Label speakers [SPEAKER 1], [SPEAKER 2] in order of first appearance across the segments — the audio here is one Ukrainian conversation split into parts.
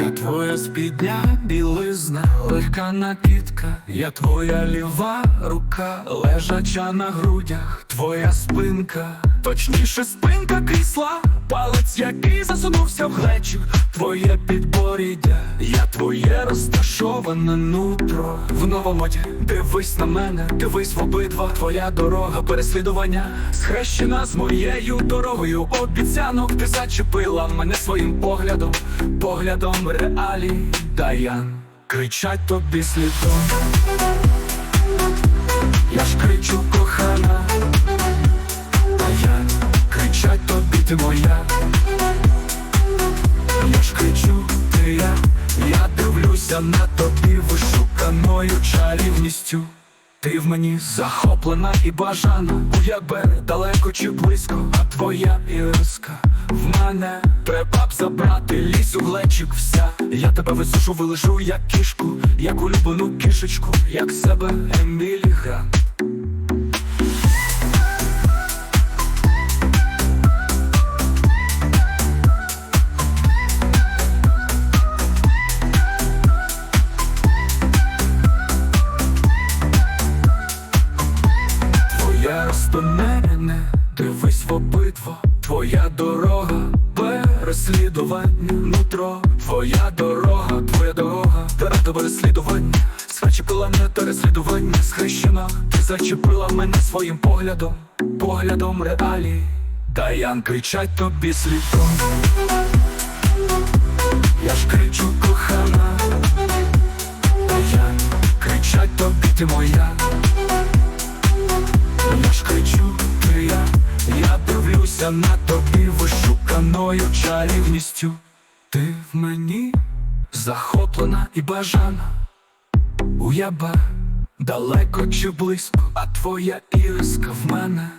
[SPEAKER 1] Я твоя спідня білизна, легка накидка, я твоя ліва рука, лежача на грудях, твоя спинка, точніше спинка крісла, палець, який засунувся в глечик, твоє підборіддя, я твоє розташоване нутро в новомоді. Дивись на мене, дивись в обидва, твоя дорога переслідування, схрещена з моєю дорогою. Обіцянок ти зачепила мене своїм поглядом, поглядом реалій Даян. Кричать тобі слідом. Ти моя. Я ж кричу, ти я, я дивлюся на тобі вишуканою чарівністю. Ти в мені захоплена і бажана, якби далеко чи близько, а твоя іриска в мене треба б забрати ліс у глечик вся. Я тебе висушу, вилежу, як кішку, як улюблену кішечку, як себе Емілі Твоя розтонене, дивись в обидва, твоя дорога, переслідування, нутро, твоя дорога, твоя дорога, ради переслідування, зачепила мене переслідування, схрещена, ти зачепила мене своїм поглядом, поглядом реалій, Даян кричать тобі слідом. Я ж кричу кохана, Даян, кричать тобі ти моя. Дивлюся на тобі вишуканою чарівністю. Ти в мені захоплена і бажана. Уяба далеко чи близько, а твоя іриска в мене.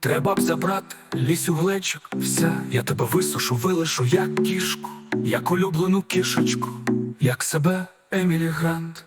[SPEAKER 1] Треба б забрати ліс у глечик, вся, я тебе висушу, вилишу, як кішку, як улюблену кішечку, як себе Емілі Грант.